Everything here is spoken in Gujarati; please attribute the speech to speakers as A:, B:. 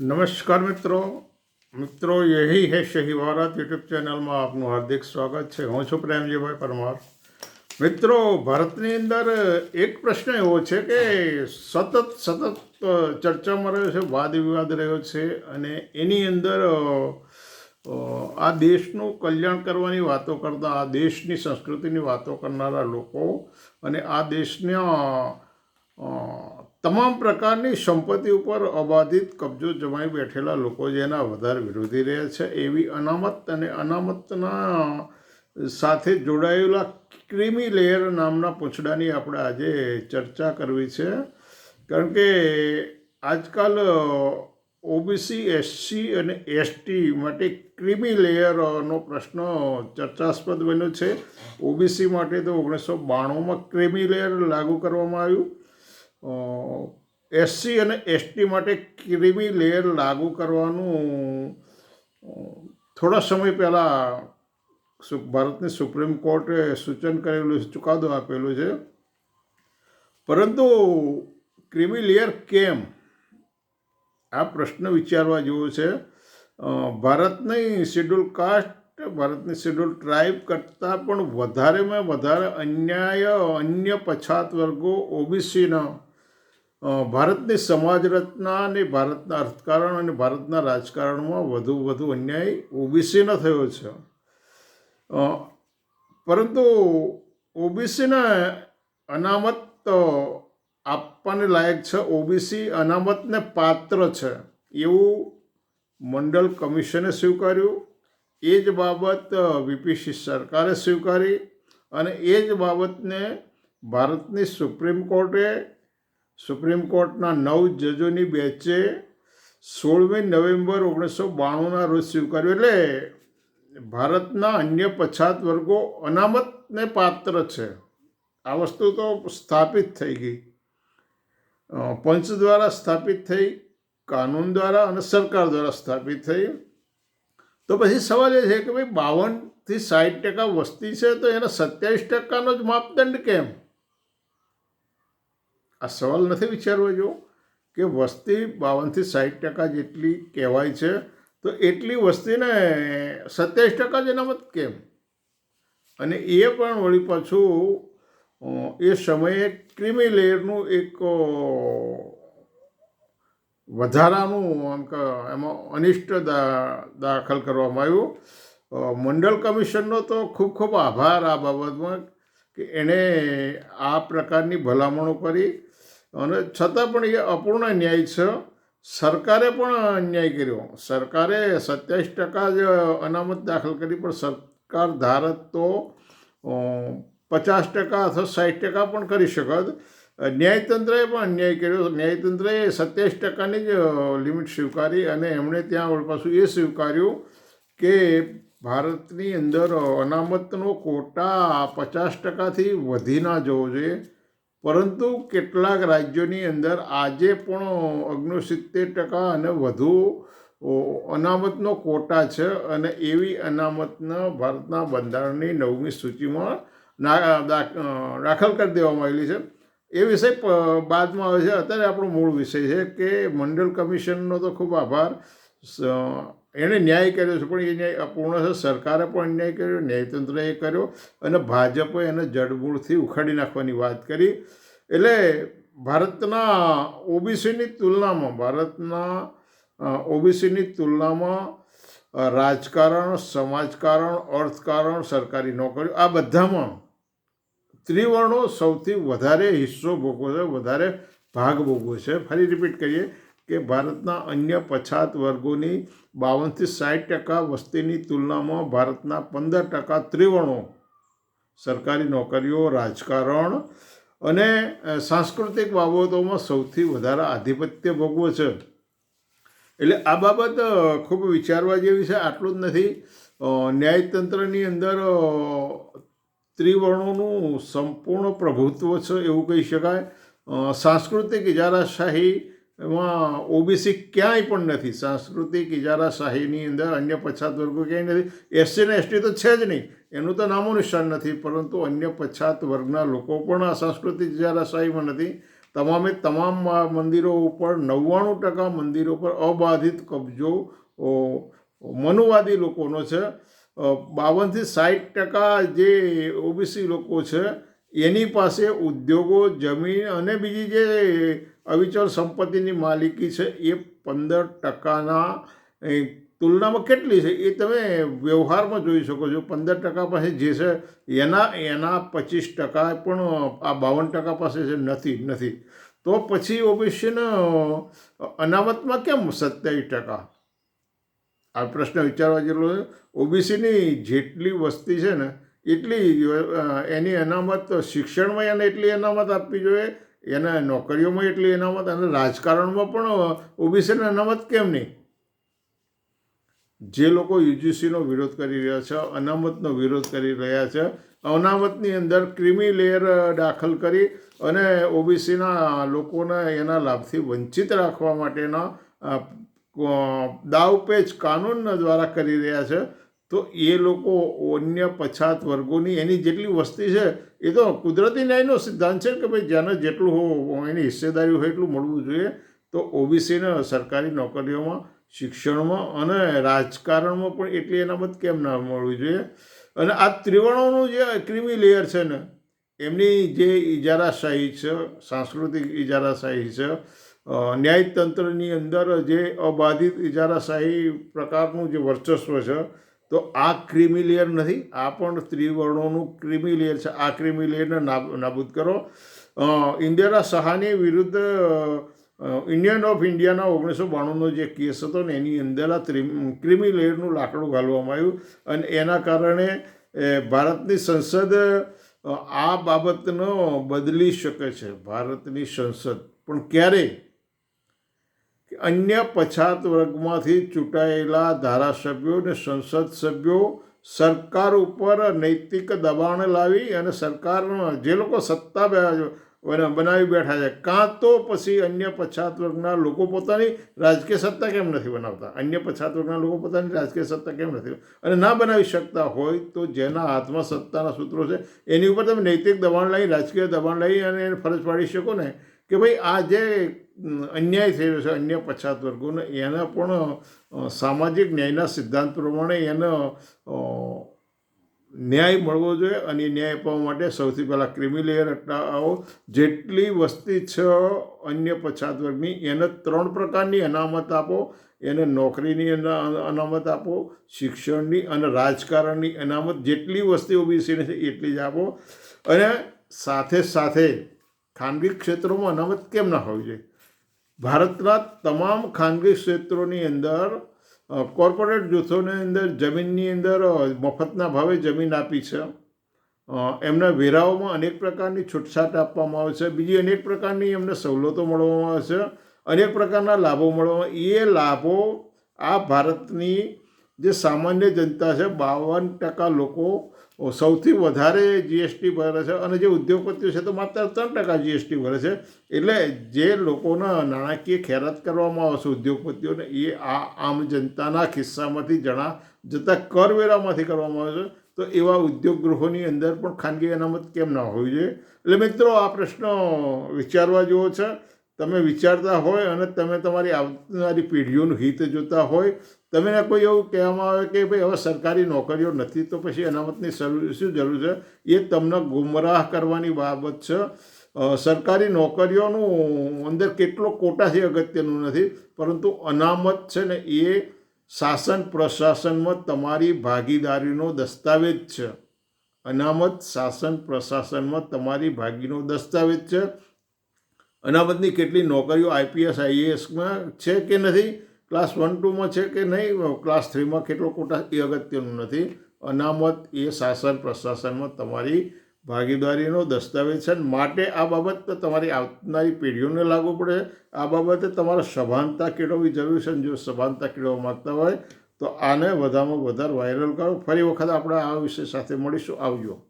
A: નમસ્કાર મિત્રો. મિત્રો, યહી હે શહી ભારત યુટ્યુબ ચેનલમાં આપનું હાર્દિક સ્વાગત છે. હું છું પ્રેમજીભાઈ પરમાર. મિત્રો, ભારતની અંદર એક પ્રશ્ન એવો છે કે સતત સતત ચર્ચામાં રહ્યો છે વાદ વિવાદ રહ્યો છે અને એની અંદર આ દેશનું કલ્યાણ કરવાની વાતો કરતા, આ દેશની સંસ્કૃતિની વાતો કરનારા લોકો અને આ દેશના તમામ પ્રકારની સંપત્તિ ઉપર અબાધિત કબજો જમાઈ બેઠેલા લોકો જેના વધારે વિરોધી રહ્યા છે. એવી અનામત અને અનામતના સાથે જોડાયેલા ક્રીમી લેયર નામના પૂંછડાની આપણે આજે ચર્ચા કરવી છે. કારણ કે આજકાલ ઓબીસી, એસસી અને એસટી માટે ક્રીમી લેયરનો પ્રશ્ન ચર્ચાસ્પદ બન્યો છે. ઓબીસી માટે તો ઓગણીસો બાણુંમાં ક્રીમી લેયર લાગુ કરવામાં આવ્યું. એસસી અને એસટી માટે ક્રિમી લેયર લાગુ કરવાનું થોડા સમય પહેલાં ભારતની સુપ્રીમ કોર્ટે સૂચન કરેલું છે, ચુકાદો આપેલો છે. પરંતુ ક્રિમી લેયર કેમ? આ પ્રશ્ન વિચારવા જેવો છે. ભારતની શેડ્યુલ કાસ્ટ, ભારતની શેડ્યુલ ટ્રાઇબ કરતાં પણ વધારેમાં વધારે અન્યાય, અન્ય પછાત વર્ગો ઓબીસીના ભારતની સમાજ રચના અને ભારતના અર્થકારણ અને ભારતના રાજકારણમાં વધુ વધુ અન્યાય ઓબીસીનો થયો છે. પરંતુ ઓબીસીને અનામત આપવાને લાયક છે. ઓબીસી અનામતને પાત્ર છે. એવું મંડળ કમિશને સ્વીકાર્યું. એ જ બાબત વીપીસી સરકારે સ્વીકારી અને એ જ બાબતને ભારતની સુપ્રીમ કોર્ટે સુપ્રીમ કોર્ટના નવ જજોની બેચે સોળમી નવેમ્બર ઓગણીસો બાણુંના રોજ સ્વીકાર્યું. એટલે ભારતના અન્ય પછાત વર્ગો અનામતને પાત્ર છે. આ વસ્તુ તો સ્થાપિત થઈ ગઈ. પંચ દ્વારા સ્થાપિત થઈ, કાનૂન દ્વારા અને સરકાર દ્વારા સ્થાપિત થઈ. તો પછી સવાલ એ છે કે ભાઈ બાવનથી સાઠ ટકા વસ્તી છે તો એના સત્યાવીસ ટકાનો જ માપદંડ કેમ? આ સવાલ નથી વિચારવો જો કે વસ્તી બાવનથી સાઠ ટકા જેટલી કહેવાય છે, તો એટલી વસ્તીને સત્યાવીસ ટકા જ અનામત કેમ? અને એ પણ વળી પાછું એ સમયે ક્રિમી લેયરનું એક વધારાનું આમ કે, એમાં અનિષ્ટ દાખલ કરવામાં આવ્યું. મંડળ કમિશનનો તો ખૂબ ખૂબ આભાર આ બાબતમાં કે એણે આ પ્રકારની ભલામણો કરી. અને છતાં પણ એ અપૂર્ણ ન્યાય છે. સરકારે પણ અન્યાય કર્યો. સરકારે સત્યાવીસ ટકા જ અનામત દાખલ કરી, પણ સરકાર ધારત તો પચાસ ટકા અથવા સાઠ ટકા પણ કરી શકત. ન્યાયતંત્રએ પણ અન્યાય કર્યો. ન્યાયતંત્રએ સત્યાવીસ ટકાની જ લિમિટ સ્વીકારી અને એમણે ત્યાં પાછું એ સ્વીકાર્યું કે ભારતની અંદર અનામતનો કોટા પચાસ ટકાથી વધી ના જવો જોઈએ. પરંતુ કેટલાક રાજ્યોની અંદર આજે પણ ઓગણસિત્તેર ટકા અને વધુ અનામતનો કોટા છે અને એવી અનામતના ભારતના બંધારણની નવમી સૂચિમાં દાખલ કરી દેવામાં આવેલી છે. એ વિષય બાદમાં આવે છે. અત્યારે આપણો મૂળ વિષય છે કે મંડળ કમિશનનો તો ખૂબ આભાર. એણે ન્યાય કર્યો છે, પણ એ ન્યાય અપૂર્ણ છે. સરકારે પણ અન્યાય કર્યો, ન્યાયતંત્રએ કર્યો અને ભાજપે એને જડમૂળથી ઉખાડી નાખવાની વાત કરી. એટલે ભારતના ઓબીસીની તુલનામાં, ભારતના ઓબીસીની તુલનામાં રાજકારણ, સમાજકારણ, અર્થકારણ, સરકારી નોકરીઓ, આ બધામાં ત્રિવર્ણો સૌથી વધારે હિસ્સો ભોગવે છે, વધારે ભાગ ભોગવે છે. ફરી રિપીટ કરીએ. કે ભારતના અન્ય પછાત વર્ગોની બાવનથી સાઠ ટકા વસ્તીની તુલનામાં ભારતના પંદર ટકા ત્રિવર્ણો સરકારી નોકરીઓ, રાજકારણ અને સાંસ્કૃતિક બાબતોમાં સૌથી વધારે આધિપત્ય ભોગવે છે. એટલે આ બાબત ખૂબ વિચારવા જેવી છે. આટલું જ નથી. ન્યાયતંત્રની અંદર ત્રિવર્ણોનું સંપૂર્ણ પ્રભુત્વ છે એવું કહી શકાય. સાંસ્કૃતિક ઇજારાશાહી એમાં ઓબીસી ક્યાંય પણ નથી. સાંસ્કૃતિક ઇજારાશાહીની અંદર અન્ય પછાત વર્ગો ક્યાંય નથી. એસસી ને એસટી તો છે જ નહીં. એનું તો નામો નિશાન નથી, પરંતુ અન્ય પછાત વર્ગના લોકો પણ આ સાંસ્કૃતિક ઇજારાશાહીમાં નથી. તમામે તમામ મંદિરો ઉપર નવ્વાણું ટકા મંદિરો પર અબાધિત કબજો મનુવાદી લોકોનો છે. બાવનથી સાઠ ટકા જે ઓબીસી લોકો છે એની પાસે ઉદ્યોગો, જમીન અને બીજી જે અવિચલ સંપત્તિની માલિકી છે, એ પંદર ટકાના તુલનામાં કેટલી છે, એ તમે વ્યવહારમાં જોઈ શકો છો. પંદર ટકા પાસે જે છે, એના એના પચીસ ટકા પણ આ બાવન ટકા પાસે છે, નથી નથી. તો પછી ઓબીસીને અનામતમાં કેમ સત્યાવીસ ટકા? આ પ્રશ્ન વિચારવા જેટલો ઓબીસીની જેટલી વસ્તી છે ને એટલી એની અનામત શિક્ષણમાં એને એટલી અનામત આપવી જોઈએ, એને નોકરીઓમાં એટલી અનામત, અને રાજકારણમાં પણ ઓબીસીને અનામત કેમ નહીં? જે લોકો યુજીસીનો વિરોધ કરી રહ્યા છે, અનામતનો વિરોધ કરી રહ્યા છે, અનામતની અંદર ક્રિમી લેયર દાખલ કરી અને ઓબીસીના લોકોને એના લાભથી વંચિત રાખવા માટેના દાવપેચ કાનૂન દ્વારા કરી રહ્યા છે. તો એ લોકો અન્ય પછાત વર્ગોની એની જેટલી વસ્તી છે, એ તો કુદરતી ન્યાયનો સિદ્ધાંત છે કે ભાઈ જેને જેટલું હો, એની હિસ્સેદારી હોય એટલું મળવું જોઈએ. તો ઓબીસીને સરકારી નોકરીઓમાં, શિક્ષણમાં અને રાજકારણમાં પણ એટલી અનામત કેમ ના મળવી જોઈએ? અને આ ત્રિવર્ણોનું જે ક્રિમી લેયર છે ને, એમની જે ઇજારાશાહી છે, સાંસ્કૃતિક ઇજારાશાહી છે ન્યાયતંત્રની અંદર જે અબાધિત ઇજારાશાહી પ્રકારનું જે વર્ચસ્વ છે તો આ ક્રિમી લેયર નથી, આ પણ ત્રિવર્ણોનું ક્રિમી લેયર છે. આ ક્રિમી લેયરને નાબ- નાબૂદ કરો. ઇન્દિરા સહાની વિરુદ્ધ ઇન્ડિયન ઓફ ઇન્ડિયાના ઓગણીસો બાણુંનો જે કેસ હતો ને, એની અંદર આ ક્રિમી લેયરનું લાકડું ઘાલવામાં આવ્યું અને એના કારણે ભારતની સંસદ આ બાબતનો બદલી શકે છે. ભારતની સંસદ. પણ ક્યારે? કે અન્ય પછાત વર્ગમાંથી ચૂંટાયેલા ધારાસભ્યો અને સંસદ સભ્યો સરકાર ઉપર નૈતિક દબાણ લાવી અને સરકારમાં જે લોકો સત્તા બનાવી બેઠા છે, કાં તો પછી અન્ય પછાત વર્ગના લોકો પોતાની રાજકીય સત્તા કેમ નથી બનાવતા? અન્ય પછાત વર્ગના લોકો પોતાની રાજકીય સત્તા કેમ નથી? અને ના બનાવી શકતા હોય તો જેના હાથમાં સત્તાના સૂત્રો છે, એની ઉપર તમે નૈતિક દબાણ લઈ રાજકીય દબાણ લઈ અને એને ફરજ પાડી શકો ને. કે ભાઈ આ જે અન્યાય થયો છે અન્ય પછાત વર્ગોને, એના પણ સામાજિક ન્યાયના સિદ્ધાંત પ્રમાણે એને ન્યાય મળવો જોઈએ અને ન્યાય આપવા માટે સૌથી પહેલાં ક્રિમી લેયર હટાવો જેટલી વસ્તી છે અન્ય પછાત વર્ગની, એને ત્રણ પ્રકારની અનામત આપો. એને નોકરીની અનામત આપો, શિક્ષણની અને રાજકારણની અનામત. જેટલી વસ્તી ઓબીસીની છે એટલી જ આપો. અને સાથે સાથે ખાનગી ક્ષેત્રોમાં અનામત કેમ ના હોવી જોઈએ ભારતના તમામ ખાનગી ક્ષેત્રોની અંદર કોર્પોરેટ જૂથોની અંદર, જમીનની અંદર મફતના ભાવે જમીન આપી છે. એમના વેરાઓમાં અનેક પ્રકારની છૂટછાટ આપવામાં આવે છે. બીજી અનેક પ્રકારની એમને સવલતો મળવામાં આવે છે. અનેક પ્રકારના લાભો મળવામાં એ લાભો આ ભારતની જે સામાન્ય જનતા છે, બાવન ટકા લોકો સૌથી વધારે જીએસટી ભરે છે અને જે ઉદ્યોગપતિઓ છે તો માત્ર ત્રણ ટકા જીએસટી ભરે છે. એટલે જે લોકોના નાણાકીય ખેરાત કરવામાં આવશે ઉદ્યોગપતિઓને, એ આ આમ જનતાના ખિસ્સામાંથી જણા જતા કરવેરામાંથી કરવામાં આવે છે તો એવા ઉદ્યોગ ગૃહોની અંદર પણ ખાનગી અનામત કેમ ના હોવી જોઈએ? એટલે મિત્રો, આ પ્રશ્ન વિચારવા જેવો છે. તમે વિચારતા હોય અને તમે તમારી આવનારી પેઢીઓનું હિત જોતા હોય તમને કોઈ એવું કહેવામાં આવે કે ભાઈ હવે સરકારી નોકરીઓ નથી તો પછી અનામતની શું જરૂર છે? એ તમને ગુમરાહ કરવાની બાબત છે. સરકારી નોકરીઓનું અંદર કેટલો કોટા છે અગત્યનું નથી, પરંતુ અનામત છે ને એ શાસન પ્રશાસનમાં તમારી ભાગીદારીનો દસ્તાવેજ છે. અનામત શાસન પ્રશાસનમાં તમારી ભાગીનો દસ્તાવેજ છે. અનામતની કેટલી નોકરીઓ આઈપીએસ, આઈએએસમાં છે કે નથી? ક્લાસ વન, ટુમાં છે કે નહીં? ક્લાસ થ્રીમાં કેટલો કોટા એ અગત્યનું નથી. અનામત એ શાસન પ્રશાસનમાં તમારી ભાગીદારીનો દસ્તાવેજ છે. માટે આ બાબત તમારી આવનારી પેઢીઓને લાગુ પડે. આ બાબતે તમારે સભાનતા કેળવવી જરૂરી છે. જો સભાનતા કેળવવા માગતા હોય, તો આને વધારેમાં વધારે વાયરલ કરો. ફરી વખત આપણે આ વિષય સાથે મળીશું. આવજો.